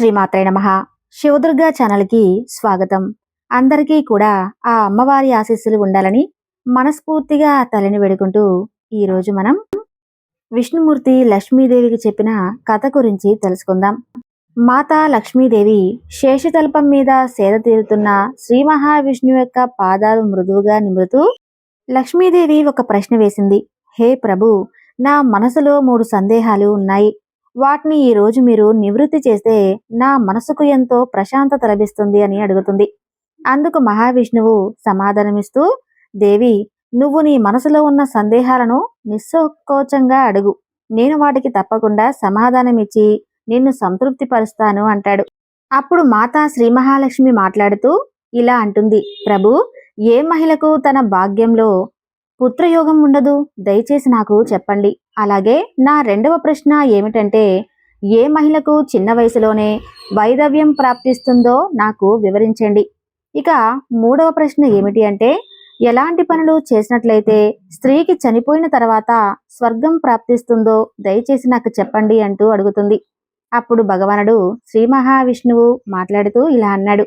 శ్రీమాత్రే నమ. శివదుర్గా ఛానల్కి స్వాగతం. అందరికీ కూడా ఆ అమ్మవారి ఆశీస్సులు ఉండాలని మనస్ఫూర్తిగా తలని వేడుకుంటూ ఈరోజు మనం విష్ణుమూర్తి లక్ష్మీదేవికి చెప్పిన కథ గురించి తెలుసుకుందాం. మాతా లక్ష్మీదేవి శేషతల్పం మీద సేద తీరుతున్న శ్రీ మహావిష్ణువు యొక్క పాదాలు మృదువుగా నిమురుతూ లక్ష్మీదేవి ఒక ప్రశ్న వేసింది. హే ప్రభు నా మనసులో మూడు సందేహాలు ఉన్నాయి. వాటిని ఈ రోజు మీరు నివృత్తి చేస్తే నా మనసుకు ఎంతో ప్రశాంతత లభిస్తుంది అని అడుగుతుంది. అందుకు మహావిష్ణువు సమాధానమిస్తూ దేవి నువ్వు నీ మనసులో ఉన్న సందేహాలను నిస్సంకోచంగా అడుగు. నేను వాటికి తప్పకుండా సమాధానమిచ్చి నిన్ను సంతృప్తిపరుస్తాను అంటాడు. అప్పుడు మాతా శ్రీ మహాలక్ష్మి మాట్లాడుతూ ఇలా అంటుంది. ప్రభు ఏ మహిళకు తన భాగ్యంలో పుత్రయోగం ఉండదు. దయచేసి నాకు చెప్పండి. అలాగే నా రెండవ ప్రశ్న ఏమిటంటే ఏ మహిళకు చిన్న వయసులోనే వైధవ్యం ప్రాప్తిస్తుందో నాకు వివరించండి. ఇక మూడవ ప్రశ్న ఏమిటి అంటే ఎలాంటి పనులు చేసినట్లయితే స్త్రీకి చనిపోయిన తర్వాత స్వర్గం ప్రాప్తిస్తుందో దయచేసి నాకు చెప్పండి అంటూ అడుగుతుంది. అప్పుడు భగవానుడు శ్రీ మహావిష్ణువు మాట్లాడుతూ ఇలా అన్నాడు.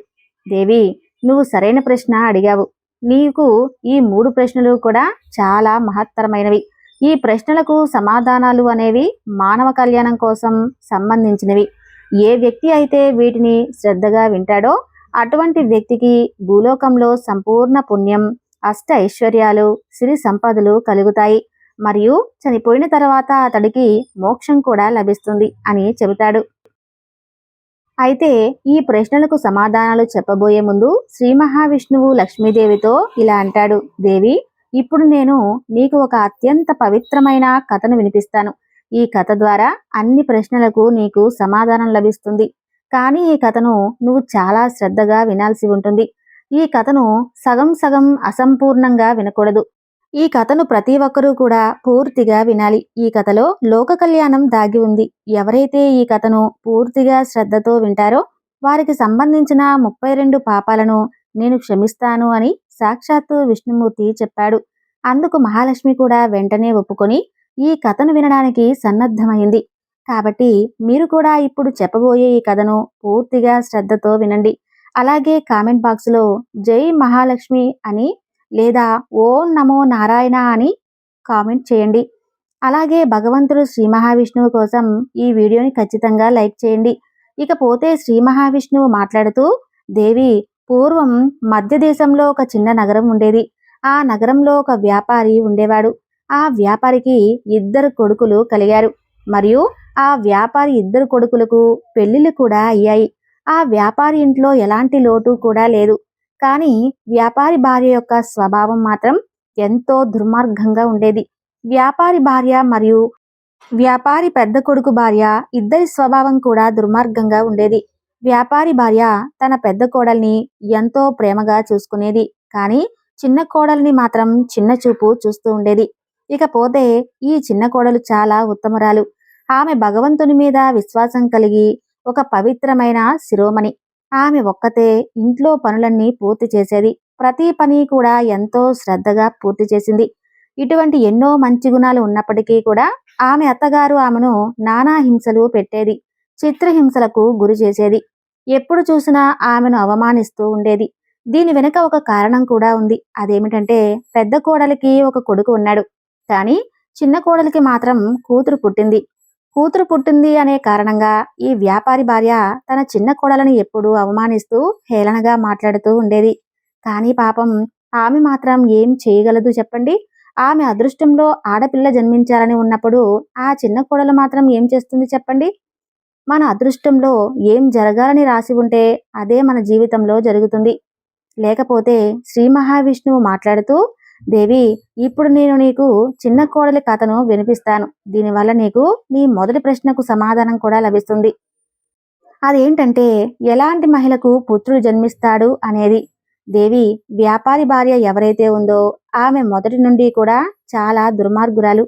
దేవి నువ్వు సరైన ప్రశ్న అడిగావు. నీకు ఈ మూడు ప్రశ్నలు కూడా చాలా మహత్తరమైనవి. ఈ ప్రశ్నలకు సమాధానాలు అనేవి మానవ కళ్యాణం కోసం సంబంధించినవి. ఏ వ్యక్తి అయితే వీటిని శ్రద్ధగా వింటాడో అటువంటి వ్యక్తికి భూలోకంలో సంపూర్ణ పుణ్యం అష్ట ఐశ్వర్యాలు సిరి సంపదలు కలుగుతాయి. మరియు చనిపోయిన తర్వాత అతడికి మోక్షం కూడా లభిస్తుంది అని చెబుతాడు. అయితే ఈ ప్రశ్నలకు సమాధానాలు చెప్పబోయే ముందు శ్రీ మహావిష్ణువు లక్ష్మీదేవితో ఇలా అంటాడు. దేవి ఇప్పుడు నేను నీకు ఒక అత్యంత పవిత్రమైన కథను వినిపిస్తాను. ఈ కథ ద్వారా అన్ని ప్రశ్నలకు నీకు సమాధానం లభిస్తుంది. కానీ ఈ కథను నువ్వు చాలా శ్రద్ధగా వినాల్సి ఉంటుంది. ఈ కథను సగం సగం అసంపూర్ణంగా వినకూడదు. ఈ కథను ప్రతి ఒక్కరూ కూడా పూర్తిగా వినాలి. ఈ కథలో లోక కళ్యాణం దాగి ఉంది. ఎవరైతే ఈ కథను పూర్తిగా శ్రద్ధతో వింటారో వారికి సంబంధించిన ముప్పై రెండు పాపాలను నేను క్షమిస్తాను అని సాక్షాత్తు విష్ణుమూర్తి చెప్పాడు. అందుకు మహాలక్ష్మి కూడా వెంటనే ఒప్పుకొని ఈ కథను వినడానికి సన్నద్ధమైంది. కాబట్టి మీరు కూడా ఇప్పుడు చెప్పబోయే ఈ కథను పూర్తిగా శ్రద్ధతో వినండి. అలాగే కామెంట్ బాక్స్లో జై మహాలక్ష్మి అని లేదా ఓం నమో నారాయణ అని కామెంట్ చేయండి. అలాగే భగవంతుడు శ్రీ మహావిష్ణువు కోసం ఈ వీడియోని ఖచ్చితంగా లైక్ చేయండి. ఇకపోతే శ్రీ మహావిష్ణువు మాట్లాడుతూ దేవి పూర్వం మధ్య దేశంలో ఒక చిన్న నగరం ఉండేది. ఆ నగరంలో ఒక వ్యాపారి ఉండేవాడు. ఆ వ్యాపారికి ఇద్దరు కొడుకులు కలిగారు. మరియు ఆ వ్యాపారి ఇద్దరు కొడుకులకు పెళ్ళిళ్ళు కూడా అయ్యాయి. ఆ వ్యాపారి ఇంట్లో ఎలాంటి లోటు కూడా లేదు. కానీ వ్యాపారి భార్య యొక్క స్వభావం మాత్రం ఎంతో దుర్మార్గంగా ఉండేది. వ్యాపారి భార్య మరియు వ్యాపారి పెద్ద కొడుకు భార్య ఇద్దరి స్వభావం కూడా దుర్మార్గంగా ఉండేది. వ్యాపారి భార్య తన పెద్ద కోడల్ని ఎంతో ప్రేమగా చూసుకునేది కానీ చిన్న కోడల్ని మాత్రం చిన్న చూపు చూస్తూ ఉండేది. ఇకపోతే ఈ చిన్న కోడలు చాలా ఉత్తమరాలు. ఆమె భగవంతుని మీద విశ్వాసం కలిగి ఒక పవిత్రమైన శిరోమణి. ఆమె ఒక్కతే ఇంట్లో పనులన్నీ పూర్తి చేసేది. ప్రతి పని కూడా ఎంతో శ్రద్ధగా పూర్తి చేసింది. ఇటువంటి ఎన్నో మంచి గుణాలు ఉన్నప్పటికీ కూడా ఆమె అత్తగారు ఆమెను నానా హింసలు పెట్టేది. చిత్రహింసలకు గురి చేసేది. ఎప్పుడు చూసినా ఆమెను అవమానిస్తూ ఉండేది. దీని వెనుక ఒక కారణం కూడా ఉంది. అదేమిటంటే పెద్ద కోడలికి ఒక కొడుకు ఉన్నాడు. కానీ చిన్న కోడలికి మాత్రం కూతురు పుట్టింది. కూతురు పుట్టింది అనే కారణంగా ఈ వ్యాపారి భార్య తన చిన్న కోడలను ఎప్పుడూ అవమానిస్తూ హేళనగా మాట్లాడుతూ ఉండేది. కానీ పాపం ఆమె మాత్రం ఏం చేయగలదు చెప్పండి. ఆమె అదృష్టంలో ఆడపిల్ల జన్మించాలని ఉన్నప్పుడు ఆ చిన్న కోడలు మాత్రం ఏం చేస్తుంది చెప్పండి. మన అదృష్టంలో ఏం జరగాలని రాసి ఉంటే అదే మన జీవితంలో జరుగుతుంది. లేకపోతే శ్రీ మహావిష్ణువు మాట్లాడుతూ దేవి ఇప్పుడు నేను నీకు చిన్న కోడలి కథను వినిపిస్తాను. దీనివల్ల నీకు నీ మొదటి ప్రశ్నకు సమాధానం కూడా లభిస్తుంది. అదేంటంటే ఎలాంటి మహిళకు పుత్రుడు జన్మిస్తాడు అనేది. దేవి వ్యాపారి భార్య ఎవరైతే ఉందో ఆమె మొదటి నుండి కూడా చాలా దుర్మార్గురాలు.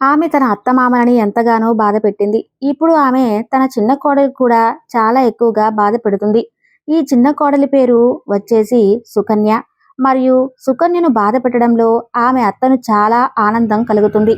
ఆమె తన అత్తమామలని ఎంతగానో బాధ పెట్టింది. ఇప్పుడు ఆమె తన చిన్న కోడలి కూడా చాలా ఎక్కువగా బాధ పెడుతుంది. ఈ చిన్న కోడలి పేరు వచ్చేసి సుకన్య. మరియు సుకన్యను బాధ పెట్టడంలో ఆమె అత్తను చాలా ఆనందం కలుగుతుంది.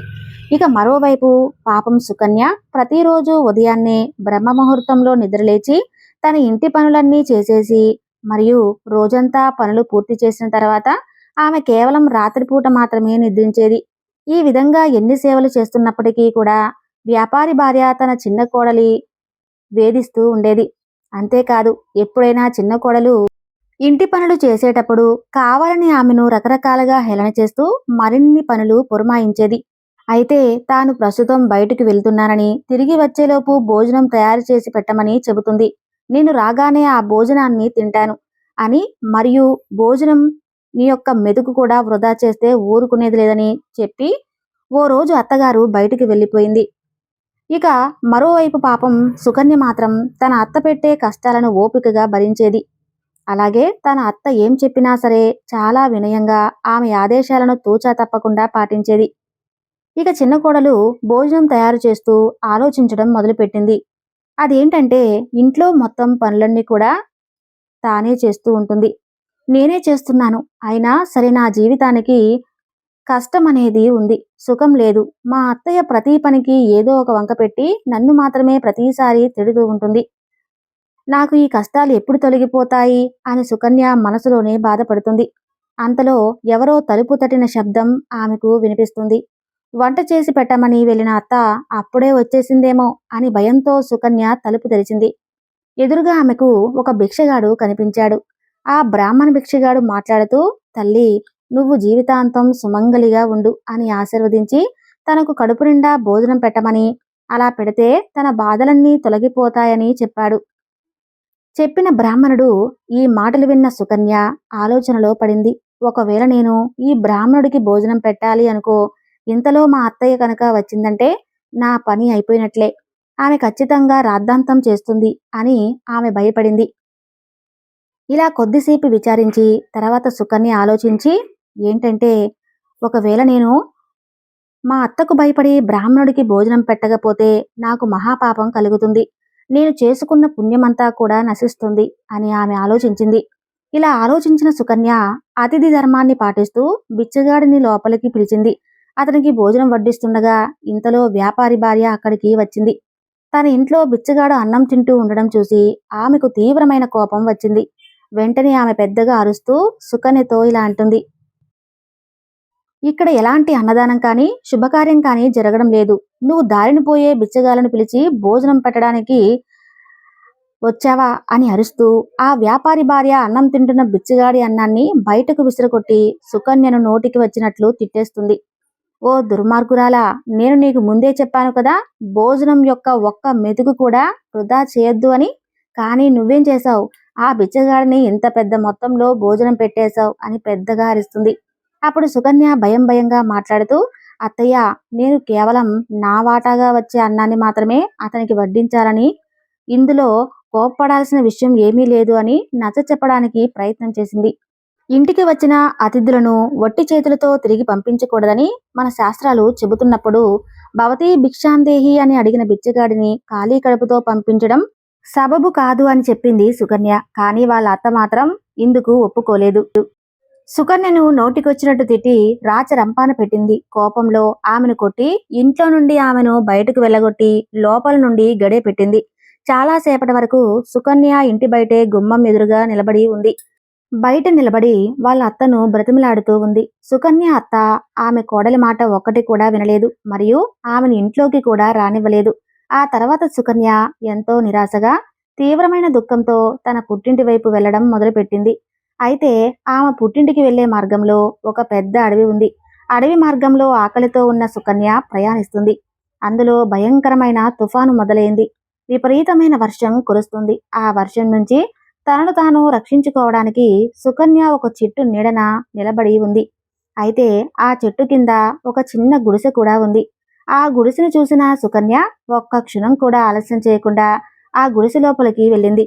ఇక మరోవైపు పాపం సుకన్య ప్రతిరోజు ఉదయాన్నే బ్రహ్మ ముహూర్తంలో నిద్రలేచి తన ఇంటి పనులన్నీ చేసేసి మరియు రోజంతా పనులు పూర్తి చేసిన తర్వాత ఆమె కేవలం రాత్రిపూట మాత్రమే నిద్రించేది. ఈ విధంగా ఎన్ని సేవలు చేస్తున్నప్పటికీ కూడా వ్యాపారి భార్య తన చిన్న కోడలి వేధిస్తూ ఉండేది. అంతేకాదు ఎప్పుడైనా చిన్న కోడలు ఇంటి పనులు చేసేటప్పుడు కావాలని ఆమెను రకరకాలుగా హేళన చేస్తూ మరిన్ని పనులు పురమాయించేది. అయితే తాను ప్రస్తుతం బయటకు వెళ్తున్నానని తిరిగి వచ్చేలోపు భోజనం తయారు చేసి పెట్టమని చెబుతుంది. నేను రాగానే ఆ భోజనాన్ని తింటాను అని మరియు భోజనం నీ యొక్క మెతుకు కూడా వృధా చేస్తే ఊరుకునేది లేదని చెప్పి ఓ రోజు అత్తగారు బయటికి వెళ్ళిపోయింది. ఇక మరోవైపు పాపం సుకన్య మాత్రం తన అత్త పెట్టే కష్టాలను ఓపికగా భరించేది. అలాగే తన అత్త ఏం చెప్పినా సరే చాలా వినయంగా ఆమె ఆదేశాలను తూచా తప్పకుండా పాటించేది. ఇక చిన్న కోడలు భోజనం తయారు చేస్తూ ఆలోచించడం మొదలుపెట్టింది. అదేంటంటే ఇంట్లో మొత్తం పనులన్నీ కూడా తానే చేస్తూ ఉంటుంది. నేనే చేస్తున్నాను. అయినా సరే నా జీవితానికి కష్టం అనేది ఉంది. సుఖం లేదు. మా అత్తయ్య ప్రతి పనికి ఏదో ఒక వంక పెట్టి నన్ను మాత్రమే ప్రతిసారి తిడుతూ ఉంటుంది. నాకు ఈ కష్టాలు ఎప్పుడు తొలగిపోతాయి అని సుకన్య మనసులోనే బాధపడుతుంది. అంతలో ఎవరో తలుపు తట్టిన శబ్దం ఆమెకు వినిపిస్తుంది. వంట చేసి పెట్టమని వెళ్ళిన అత్త అప్పుడే వచ్చేసిందేమో అని భయంతో సుకన్య తలుపు తెరిచింది. ఎదురుగా ఆమెకు ఒక భిక్షగాడు కనిపించాడు. ఆ బ్రాహ్మణ భిక్షగాడు మాట్లాడుతూ తల్లి నువ్వు జీవితాంతం సుమంగలిగా ఉండు అని ఆశీర్వదించి తనకు కడుపు నిండా భోజనం పెట్టమని అలా పెడితే తన బాధలన్నీ తొలగిపోతాయని చెప్పాడు. చెప్పిన బ్రాహ్మణుడు ఈ మాటలు విన్న సుకన్య ఆలోచనలో పడింది. ఒకవేళ నేను ఈ బ్రాహ్మణుడికి భోజనం పెట్టాలి అనుకో ఇంతలో మా అత్తయ్య కనుక వచ్చిందంటే నా పని అయిపోయినట్లే. ఆమె ఖచ్చితంగా రాద్ధాంతం చేస్తుంది అని ఆమె భయపడింది. ఇలా కొద్దిసేపు విచారించి తర్వాత సుకన్య ఆలోచించి ఏంటంటే ఒకవేళ నేను మా అత్తకు భయపడి బ్రాహ్మణుడికి భోజనం పెట్టకపోతే నాకు మహాపాపం కలుగుతుంది. నేను చేసుకున్న పుణ్యమంతా కూడా నశిస్తుంది అని ఆమె ఆలోచించింది. ఇలా ఆలోచించిన సుకన్య అతిథి ధర్మాన్ని పాటిస్తూ బిచ్చగాడిని లోపలికి పిలిచింది. అతనికి భోజనం వడ్డిస్తుండగా ఇంతలో వ్యాపారి భార్య అక్కడికి వచ్చింది. తన ఇంట్లో బిచ్చగాడు అన్నం తింటూ ఉండడం చూసి ఆమెకు తీవ్రమైన కోపం వచ్చింది. వెంటనే ఆమె పెద్దగా అరుస్తూ సుకన్యతో ఇలా అంటుంది. ఇక్కడ ఎలాంటి అన్నదానం కానీ శుభకార్యం కానీ జరగడం లేదు. నువ్వు దారిని పోయే బిచ్చగాలను పిలిచి భోజనం పెట్టడానికి వచ్చావా అని అరుస్తూ ఆ వ్యాపారి భార్య అన్నం తింటున్న బిచ్చగాడి అన్నాన్ని బయటకు విసిరకొట్టి సుకన్యను నోటికి వచ్చినట్లు తిట్టేస్తుంది. ఓ దుర్మార్గురాలా నేను నీకు ముందే చెప్పాను కదా భోజనం యొక్క ఒక్క మెతుకు కూడా వృధా చేయొద్దు అని. కానీ నువ్వేం చేశావు? ఆ బిచ్చగాడిని ఇంత పెద్ద మొత్తంలో భోజనం పెట్టేశావు అని పెద్దగా అరుస్తుంది. అప్పుడు సుకన్య భయం భయంగా మాట్లాడుతూ అత్తయ్య నేను కేవలం నా వాటాగా వచ్చే అన్నాన్ని మాత్రమే అతనికి వడ్డించాలని ఇందులో కోప్పడాల్సిన విషయం ఏమీ లేదు అని నచ్చ చెప్పడానికి ప్రయత్నం చేసింది. ఇంటికి వచ్చిన అతిథులను వట్టి చేతులతో తిరిగి పంపించకూడదని మన శాస్త్రాలు చెబుతున్నప్పుడు భవతి భిక్షాందేహి అని అడిగిన బిచ్చగాడిని ఖాళీ కడుపుతో పంపించడం సబబు కాదు అని చెప్పింది సుకన్య. కానీ వాళ్ళ అత్త మాత్రం ఇందుకు ఒప్పుకోలేదు. సుకన్యను నోటికొచ్చినట్టు తిట్టి రాచ రంపాన పెట్టింది. కోపంలో ఆమెను కొట్టి ఇంట్లో నుండి ఆమెను బయటకు వెళ్ళగొట్టి లోపల నుండి గడే పెట్టింది. చాలా సేపటి వరకు సుకన్య ఇంటి బయటే గుమ్మం ఎదురుగా నిలబడి ఉంది. బయట నిలబడి వాళ్ళ అత్తను బ్రతిమలాడుతూ ఉంది. సుకన్య అత్త ఆమె కోడలి మాట ఒక్కటి కూడా వినలేదు మరియు ఆమెను ఇంట్లోకి కూడా రానివ్వలేదు. ఆ తర్వాత సుకన్య ఎంతో నిరాశగా తీవ్రమైన దుఃఖంతో తన పుట్టింటి వైపు వెళ్ళడం మొదలుపెట్టింది. అయితే ఆమె పుట్టింటికి వెళ్ళే మార్గంలో ఒక పెద్ద అడవి ఉంది. అడవి మార్గంలో ఆకలితో ఉన్న సుకన్య ప్రయాణిస్తుంది. అందులో భయంకరమైన తుఫాను మొదలైంది. విపరీతమైన వర్షం కురుస్తుంది. ఆ వర్షం నుంచి తనను తాను రక్షించుకోవడానికి సుకన్య ఒక చెట్టు నీడన నిలబడి ఉంది. అయితే ఆ చెట్టు కింద ఒక చిన్న గుడిసె కూడా ఉంది. ఆ గుడిసెను చూసిన సుకన్య ఒక్క క్షణం కూడా ఆలస్యం చేయకుండా ఆ గుడిసె లోపలికి వెళ్ళింది.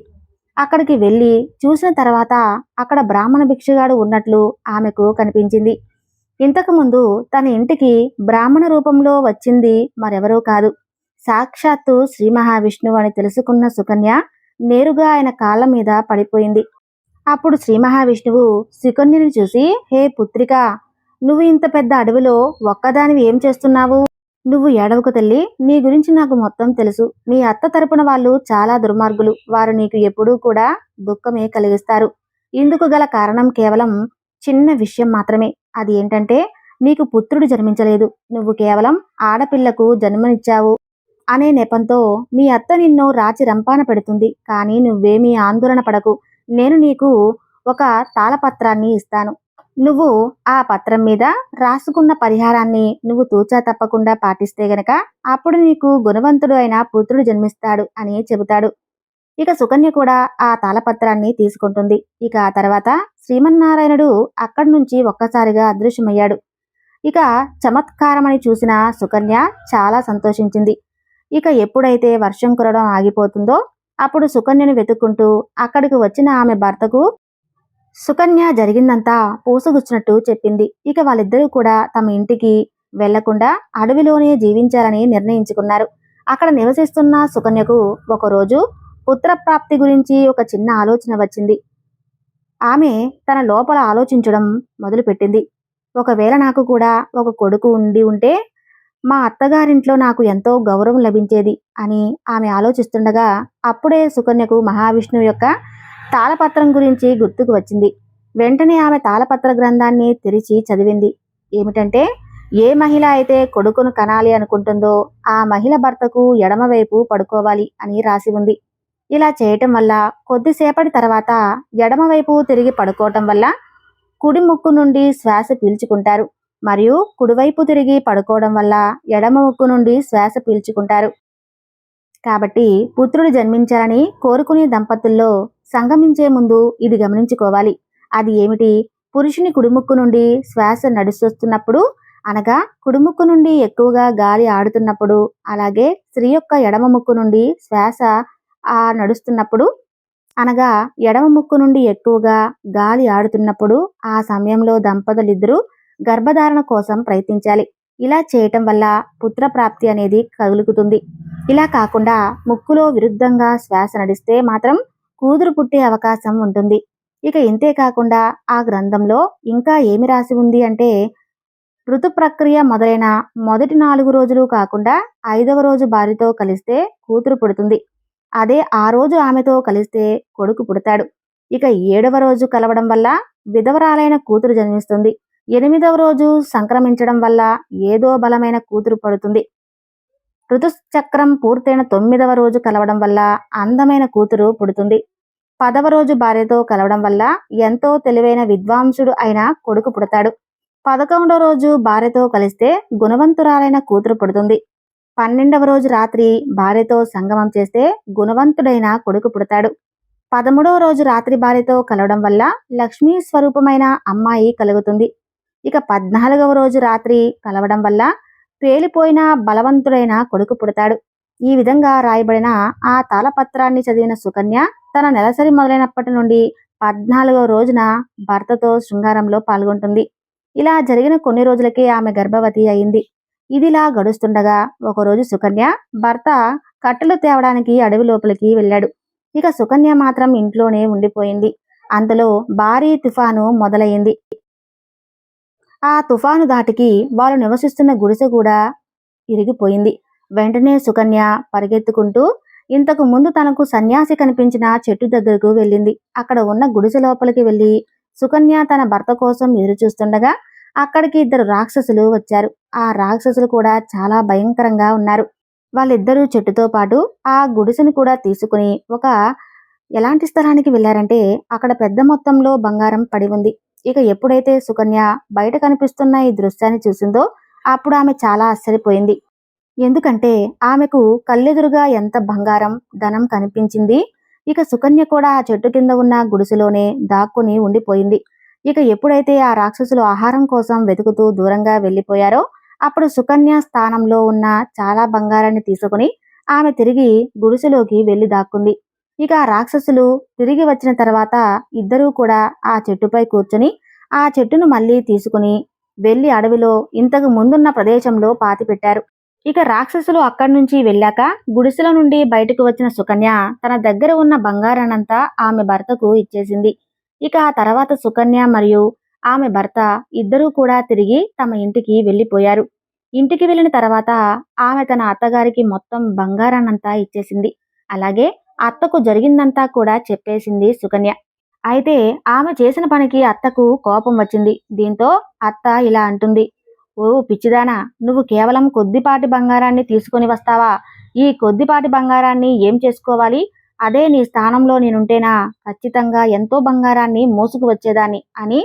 అక్కడికి వెళ్ళి చూసిన తర్వాత అక్కడ బ్రాహ్మణ భిక్షగాడు ఉన్నట్లు ఆమెకు కనిపించింది. ఇంతకుముందు తన ఇంటికి బ్రాహ్మణ రూపంలో వచ్చింది మరెవరూ కాదు. సాక్షాత్తు శ్రీ మహావిష్ణువు అని తెలుసుకున్న సుకన్య నేరుగా ఆయన కాళ్ళ మీద పడిపోయింది. అప్పుడు శ్రీ మహావిష్ణువు సుకన్యని చూసి హే పుత్రిక నువ్వు ఇంత పెద్ద అడవిలో ఒక్కదానివి ఏం చేస్తున్నావు? నువ్వు ఏడవకు తల్లి. నీ గురించి నాకు మొత్తం తెలుసు. మీ అత్త తరపున వాళ్ళు చాలా దుర్మార్గులు. వారు నీకు ఎప్పుడూ కూడా దుఃఖమే కలిగిస్తారు. ఇందుకు గల కారణం కేవలం చిన్న విషయం మాత్రమే. అది ఏంటంటే నీకు పుత్రుడు జన్మించలేదు. నువ్వు కేవలం ఆడపిల్లకు జన్మనిచ్చావు అనే నెపంతో మీ అత్త నిన్ను రాచి రంపాన పెడుతుంది. కానీ నువ్వేమీ ఆందోళన పడకు. నేను నీకు ఒక తాళపత్రాన్ని ఇస్తాను. నువ్వు ఆ పత్రం మీద రాసుకున్న పరిహారాన్ని నువ్వు తూచా తప్పకుండా పాటిస్తే గనక అప్పుడు నీకు గుణవంతుడు అయిన పుత్రుడు జన్మిస్తాడు అని చెబుతాడు. ఇక సుకన్య కూడా ఆ తాళపత్రాన్ని తీసుకుంటుంది. ఇక ఆ తర్వాత శ్రీమన్నారాయణుడు అక్కడి నుంచి ఒక్కసారిగా అదృశ్యమయ్యాడు. ఇక చమత్కారమని చూసిన సుకన్య చాలా సంతోషించింది. ఇక ఎప్పుడైతే వర్షం కురడం ఆగిపోతుందో అప్పుడు సుకన్యను వెతుక్కుంటూ అక్కడికి వచ్చిన ఆమె భర్తకు సుకన్య జరిగిందంతా పూసగుచ్చినట్టు చెప్పింది. ఇక వాళ్ళిద్దరూ కూడా తమ ఇంటికి వెళ్ళకుండా అడవిలోనే జీవించాలని నిర్ణయించుకున్నారు. అక్కడ నివసిస్తున్న సుకన్యకు ఒకరోజు పుత్రప్రాప్తి గురించి ఒక చిన్న ఆలోచన వచ్చింది. ఆమె తన లోపల ఆలోచించడం మొదలుపెట్టింది. ఒకవేళ నాకు కూడా ఒక కొడుకు ఉండి ఉంటే మా అత్తగారింట్లో నాకు ఎంతో గౌరవం లభించేది అని ఆమె ఆలోచిస్తుండగా అప్పుడే సుకన్యకు మహావిష్ణువు యొక్క తాళపత్రం గురించి గుర్తుకు వచ్చింది. వెంటనే ఆమె తాళపత్ర గ్రంథాన్ని తెరిచి చదివింది. ఏమిటంటే ఏ మహిళ అయితే కొడుకును కనాలి అనుకుంటుందో ఆ మహిళ భర్తకు ఎడమవైపు పడుకోవాలి అని రాసి ఉంది. ఇలా చేయటం వల్ల కొద్దిసేపటి తర్వాత ఎడమవైపు తిరిగి పడుకోవటం వల్ల కుడి ముక్కు నుండి శ్వాస పీల్చుకుంటారు. మరియు కుడివైపు తిరిగి పడుకోవడం వల్ల ఎడమ ముక్కు నుండి శ్వాస పీల్చుకుంటారు. కాబట్టి పుత్రుడు జన్మించాలని కోరుకునే దంపతుల్లో సంగమించే ముందు ఇది గమనించుకోవాలి. అది ఏమిటి? పురుషుని కుడిముక్కు నుండి శ్వాస నడుస్తొస్తున్నప్పుడు అనగా కుడిముక్కు నుండి ఎక్కువగా గాలి ఆడుతున్నప్పుడు అలాగే స్త్రీ యొక్క ఎడమ ముక్కు నుండి శ్వాస ఆ నడుస్తున్నప్పుడు అనగా ఎడమ ముక్కు నుండి ఎక్కువగా గాలి ఆడుతున్నప్పుడు ఆ సమయంలో దంపతులిద్దరూ గర్భధారణ కోసం ప్రయత్నించాలి. ఇలా చేయటం వల్ల పుత్రప్రాప్తి అనేది కలుగుతుంది. ఇలా కాకుండా ముక్కులో విరుద్ధంగా శ్వాస నడిస్తే మాత్రం కూతురు పుట్టే అవకాశం ఉంటుంది. ఇక ఇంతే కాకుండా ఆ గ్రంథంలో ఇంకా ఏమి రాసి ఉంది అంటే ఋతు ప్రక్రియ మొదలైన మొదటి నాలుగు రోజులు కాకుండా ఐదవ రోజు భార్యతో కలిస్తే కూతురు పుడుతుంది. అదే ఆ రోజు ఆమెతో కలిస్తే కొడుకు పుడతాడు. ఇక ఏడవ రోజు కలవడం వల్ల విధవరాలైన కూతురు జన్మిస్తుంది. ఎనిమిదవ రోజు సంక్రమించడం వల్ల ఏదో బలమైన కూతురు పడుతుంది. ఋతుచక్రం పూర్తయిన తొమ్మిదవ రోజు కలవడం వల్ల అందమైన కూతురు పుడుతుంది. పదవ రోజు భార్యతో కలవడం వల్ల ఎంతో తెలివైన విద్వాంసుడు అయిన కొడుకు పుడతాడు. పదకొండవ రోజు భార్యతో కలిస్తే గుణవంతురాలైన కూతురు పుడుతుంది. పన్నెండవ రోజు రాత్రి భార్యతో సంగమం చేస్తే గుణవంతుడైన కొడుకు పుడతాడు. పదమూడవ రోజు రాత్రి భార్యతో కలవడం వల్ల లక్ష్మీ స్వరూపమైన అమ్మాయి కలుగుతుంది. ఇక పద్నాలుగవ రోజు రాత్రి కలవడం వల్ల పేలిపోయిన బలవంతుడైన కొడుకు పుడతాడు. ఈ విధంగా రాయబడిన ఆ తాళపత్రాన్ని చదివిన సుకన్య తన నెలసరి మొదలైనప్పటి నుండి పద్నాలుగవ రోజున భర్తతో శృంగారంలో పాల్గొంటుంది. ఇలా జరిగిన కొన్ని రోజులకే ఆమె గర్భవతి అయింది. ఇదిలా గడుస్తుండగా ఒకరోజు సుకన్య భర్త కట్టెలు తేవడానికి అడవి లోపలికి వెళ్ళాడు. ఇక సుకన్య మాత్రం ఇంట్లోనే ఉండిపోయింది. అంతలో భారీ తుఫాను మొదలైంది. ఆ తుఫాను దాటికి వాళ్ళు నివసిస్తున్న గుడిసె కూడా ఇరిగిపోయింది. వెంటనే సుకన్య పరిగెత్తుకుంటూ ఇంతకు ముందు తనకు సన్యాసి కనిపించిన చెట్టు దగ్గరకు వెళ్ళింది. అక్కడ ఉన్న గుడిసె లోపలికి వెళ్ళి సుకన్య తన భర్త కోసం ఎదురుచూస్తుండగా అక్కడికి ఇద్దరు రాక్షసులు వచ్చారు. ఆ రాక్షసులు కూడా చాలా భయంకరంగా ఉన్నారు. వాళ్ళిద్దరూ చెట్టుతో పాటు ఆ గుడిసెను కూడా తీసుకుని ఒక ఎలాంటి స్థలానికి వెళ్ళారంటే అక్కడ పెద్ద మొత్తంలో బంగారం పడి ఉంది. ఇక ఎప్పుడైతే సుకన్య బయట కనిపిస్తున్న ఈ దృశ్యాన్ని చూసిందో అప్పుడు ఆమె చాలా ఆశ్చర్యపోయింది. ఎందుకంటే ఆమెకు కళ్ళెదురుగా ఎంత బంగారం ధనం కనిపించింది ఇక సుకన్య కూడా ఆ చెట్టు కింద ఉన్న గుడిసెలోనే దాక్కుని ఉండిపోయింది. ఇక ఎప్పుడైతే ఆ రాక్షసులు ఆహారం కోసం వెతుకుతూ దూరంగా వెళ్ళిపోయారో అప్పుడు సుకన్య స్థానంలో ఉన్న చాలా బంగారాన్ని తీసుకుని ఆమె తిరిగి గుడిసెలోకి వెళ్ళి దాక్కుంది. ఇక రాక్షసులు తిరిగి వచ్చిన తర్వాత ఇద్దరూ కూడా ఆ చెట్టుపై కూర్చుని ఆ చెట్టును మళ్ళీ తీసుకుని వెళ్ళి అడవిలో ఇంతకు ముందున్న ప్రదేశంలో పాతిపెట్టారు ఇక రాక్షసులు అక్కడి నుంచి వెళ్ళాక గుడిసెల నుండి బయటకు వచ్చిన సుకన్య తన దగ్గర ఉన్న బంగారాన్నంతా ఆమె భర్తకు ఇచ్చేసింది. ఇక ఆ తర్వాత సుకన్య మరియు ఆమె భర్త ఇద్దరూ కూడా తిరిగి తమ ఇంటికి వెళ్ళిపోయారు. ఇంటికి వెళ్ళిన తర్వాత ఆమె తన అత్తగారికి మొత్తం బంగారాన్నంతా ఇచ్చేసింది. అలాగే అత్తకు జరిగిందంతా కూడా చెప్పేసింది సుకన్య. అయితే ఆమె చేసిన పనికి అత్తకు కోపం వచ్చింది. దీంతో అత్త ఇలా అంటుంది. ఓ పిచ్చిదానా నువ్వు కేవలం కొద్దిపాటి బంగారాన్ని తీసుకొని వస్తావా? ఈ కొద్దిపాటి బంగారాన్ని ఏం చేసుకోవాలి? అదే నీ స్థానంలో నేనుంటేనా? ఖచ్చితంగా ఎంతో బంగారాన్ని మోసుకు వచ్చేదాన్ని అని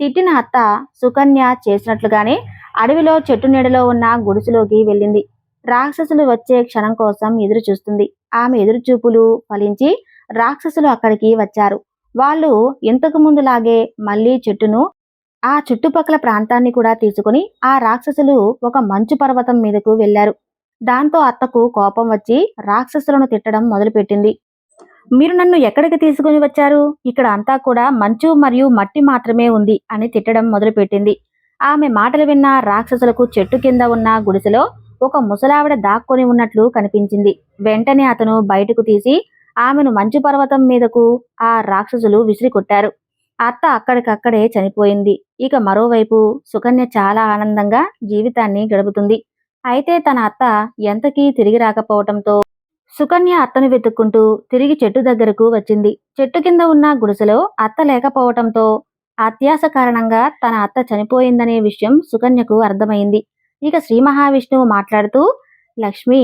తిట్టిన అత్త సుకన్య చేసినట్లుగానే అడవిలో చెట్టు నీడలో ఉన్న గుడిసెలోకి వెళ్ళింది. రాక్షసులు వచ్చే క్షణం కోసం ఎదురు చూస్తుంది ఆమె ఎదురుచూపులు ఫలించి రాక్షసులు అక్కడికి వచ్చారు. వాళ్ళు ఇంతకు ముందులాగే మళ్ళీ చెట్టును ఆ చుట్టుపక్కల ప్రాంతాన్ని కూడా తీసుకుని ఆ రాక్షసులు ఒక మంచు పర్వతం మీదకు వెళ్ళారు దాంతో అత్తకు కోపం వచ్చి రాక్షసులను తిట్టడం మొదలుపెట్టింది. మీరు నన్ను ఎక్కడికి తీసుకుని వచ్చారు? ఇక్కడ అంతా కూడా మంచు మరియు మట్టి మాత్రమే ఉంది అని తిట్టడం మొదలుపెట్టింది. ఆమె మాటలు విన్న రాక్షసులకు చెట్టు కింద ఉన్న గుడిసెలో ఒక ముసలావిడ దాక్కొని ఉన్నట్లు కనిపించింది. వెంటనే అతను బయటకు తీసి ఆమెను మంచు పర్వతం మీదకు ఆ రాక్షసులు విసిరి కొట్టారు అత్త అక్కడికక్కడే చనిపోయింది. ఇక మరోవైపు సుకన్య చాలా ఆనందంగా జీవితాన్ని గడుపుతుంది. అయితే తన అత్త ఎంతకీ తిరిగి రాకపోవటంతో సుకన్య అత్తను వెతుక్కుంటూ తిరిగి చెట్టు దగ్గరకు వచ్చింది. చెట్టు కింద ఉన్న గుడిసెలో అత్త లేకపోవటంతో అత్యాస కారణంగా తన అత్త చనిపోయిందనే విషయం సుకన్యకు అర్థమైంది. ఇక శ్రీ మహావిష్ణువు మాట్లాడుతూ లక్ష్మి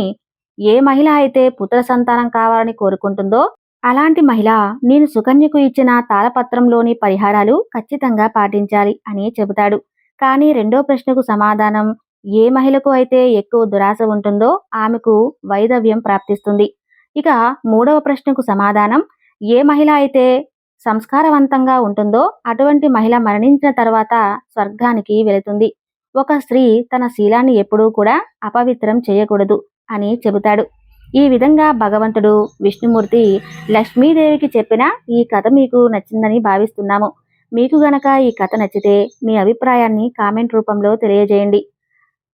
ఏ మహిళ అయితే పుత్ర సంతానం కావాలని కోరుకుంటుందో అలాంటి మహిళ నేను సుకన్యకు ఇచ్చిన తాళపత్రంలోని పరిహారాలు ఖచ్చితంగా పాటించాలి అని చెబుతాడు. కానీ రెండో ప్రశ్నకు సమాధానం ఏ మహిళకు అయితే ఎక్కువ దురాశ ఉంటుందో ఆమెకు వైదవ్యం ప్రాప్తిస్తుంది. ఇక మూడవ ప్రశ్నకు సమాధానం ఏ మహిళ అయితే సంస్కారవంతంగా ఉంటుందో అటువంటి మహిళ మరణించిన తర్వాత స్వర్గానికి వెళుతుంది. ఒక స్త్రీ తన శీలాన్ని ఎప్పుడూ కూడా అపవిత్రం చేయకూడదు అని చెబుతాడు. ఈ విధంగా భగవంతుడు విష్ణుమూర్తి లక్ష్మీదేవికి చెప్పిన ఈ కథ మీకు నచ్చిందని భావిస్తున్నాము. మీకు గనక ఈ కథ నచ్చితే మీ అభిప్రాయాన్ని కామెంట్ రూపంలో తెలియజేయండి.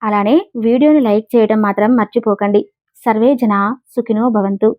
అలానే వీడియోని లైక్ చేయడం మాత్రం మర్చిపోకండి. సర్వే జన సుఖినో భవంతు.